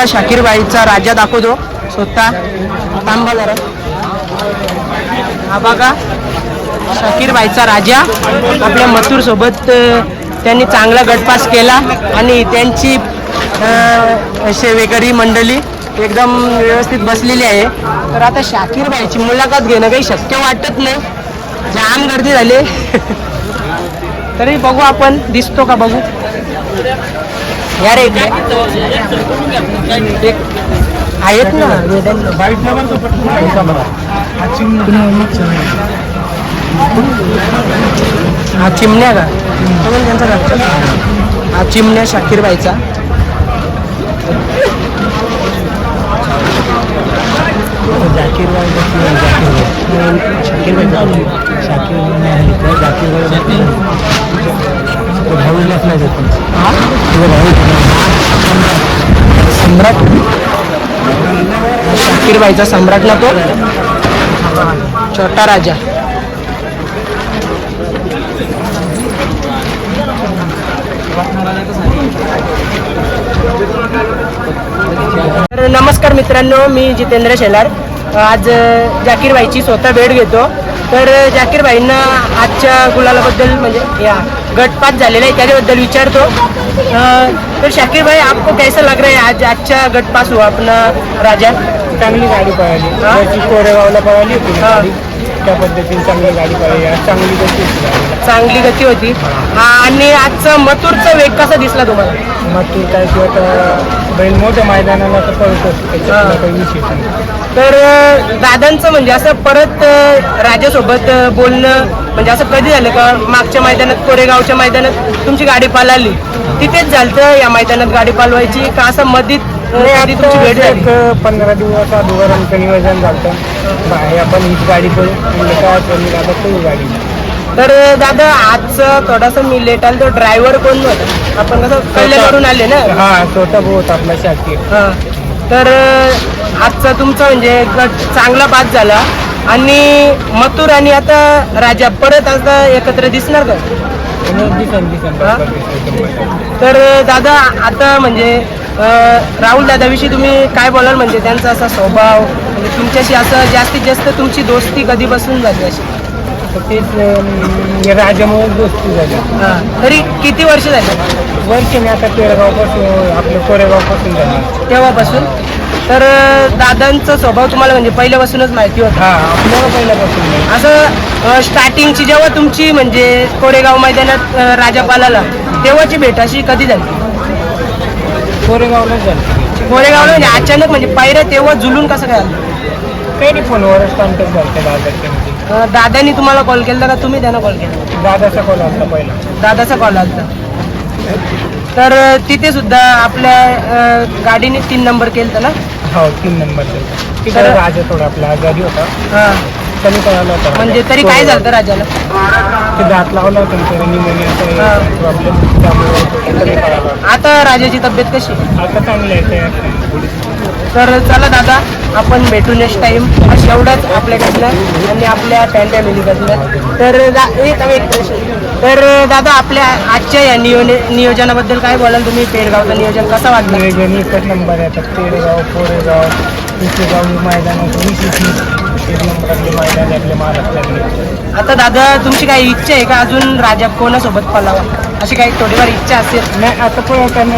तुम्हाला शाकीर बाईचा राजा दाखवतो. स्वतः थांबा जरा. हा बघा. शाकीर बाईचा राजा. आपल्या मथुर सोबत त्यांनी चांगला गटपास केला आणि त्यांची अ, सेवेकरी मंडळी एकदम व्यवस्थित बसलेली आहे. तर आता शाकीर बाईची मुलाखत घेणं काही शक्य वाटत नाही. जाम गर्दी झाली. तरी बघू आपण. दिसतो का बघू? या रे इकडे. एक आहेत ना. हा चिमण्या का? तो त्यांचा घरचा. हा चिमण्या शाकीर बाईचा. जाकीर बाई जाकीर भाऊ शाकीर जाकीर नाही सम्राट. शाकीर बाईचा सम्राट ना तो. छोटा राजा. तर नमस्कार मित्रांनो मी जितेंद्र शेलार. आज जाकीरबाईची जाकीर स्वतः भेट घेतो. तर जाकीरबाईंना जाकीर आजच्या गुलालाबद्दल म्हणजे या गटपात झालेला आहे त्याच्याबद्दल विचारतो. तर शाकीर भाई आपको कैसा लग रहा है आज अच्छा गटपास हुआ अपना राजा. चांगली गाडी पळाली. कोरेगावला पळाली होती. हा. त्या पद्धतीने चांगली गाडी पळाली. चांगली गती होती. चांगली गती होती. हा, आणि आजचा मथुरचा वेग कसा दिसला तुम्हाला? काय किंवा बैल मोठ्या मैदानाला तर काही विषय नाही. तर अ, दादांचं म्हणजे असं परत अ, राजासोबत अ, बोलणं म्हणजे असं कधी झालं का? मागच्या मैदानात कोरेगावच्या मैदानात तुमची गाडी पालाली तिथेच झालं या मैदानात गाडी पालवायची का असं मधीत अ, कधी तुमची भेट झाली? एक पंधरा दिवस अगोदर आमचं नियोजन झालं बाहेर आपण हीच गाडी करू म्हणलं काय करू आता करू गाडी तर दादा आजचं थोडासा मी लेट आलो. तो ड्रायव्हर कोण होता? आपण कसं कल्याणवरून आले ना? हा स्वतः बहुत आपला शाकीर. हा. तर आजचा तुमचा म्हणजे गट चांगला पास झाला. आणि मथुर आणि आता राजा परत आता एकत्र दिसणार का? दिसन दिसन. हा? तर दादा आता म्हणजे अ, राहुल दादाविषयी तुम्ही काय बोलाल? म्हणजे त्यांचा असा स्वभाव म्हणजे तुमच्याशी असं जास्तीत जास्त तुमची दोस्ती कधी बसून झाली अशी तर तेच अं, राजामुळे दोस्ती झाली. हा. तरी किती वर्ष झाली? वर्षाने आता पेडगावपासून आपलं कोरेगावपासून झाली. तेव्हापासून? तर अ, दादांचा स्वभाव तुम्हाला म्हणजे पहिल्यापासूनच माहिती होता. हा आपल्याला पहिल्यापासून नाही असं स्टार्टिंगची जेव्हा तुमची म्हणजे कोरेगाव मैदानात अ, राजापालाला तेव्हाची भेट अशी कधी झाली? कोरेगावलाच झाली. कोरेगावला म्हणजे अचानक म्हणजे पायऱ्या तेव्हा जुलून कसं काय आलं? काही नाही फोनवरच कॉन्टॅक्ट झालं दादाच्या मध्ये. अ, दादानी तुम्हाला कॉल केला का? तुम्ही त्यांना कॉल केला दादाचा कॉल आला पहिला. दादाचा कॉल आला तर तिथे सुद्धा आपल्या अ, गाडीने तीन नंबर केलं ना? हो तीन तिकडे तर- राजा थोडा आपला आजारी होता. हा. त्यांनी कळाला होता. म्हणजे तरी काय झालं होतं राजाला? ते दात लावला होता हा. प्रॉब्लेम त्यामुळे होता. आता राजाची तब्येत कशी? आहे? आता चांगलं आहे ते तर चला दादा आपण भेटू नेक्स्ट टाइम एवढंच आपल्याकडनं आणि आपल्या फॅन फॅमिलीकडनं तर दा- एक एक प्रश्न. तर दादा आपल्या आजच्या या नियो नियोजनाबद्दल काय बोलाल तुम्ही? पेडगावचं नियोजन कसं वाटलं? नियोजन एकच नंबर आहे. आता पेडगाव कोरेगाव पिसेगाव ही मैदान वीस आता दादा तुमची काही इच्छा आहे का? अजून राजा कोणासोबत पलावा? अशी काही थोडीफार इच्छा असेल? नाही आता पण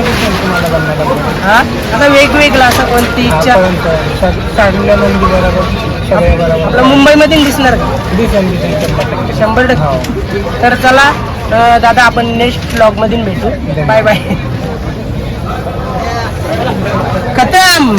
हा? आता वेगवेगळं असं कोणती इच्छा? बरोबर. आपलं मुंबईमध्ये दिसणार का? शंभर टक्के. टक्के. तर चला अं, दादा आपण नेक्स्ट ब्लॉगमधून भेटू. बाय बाय खतम.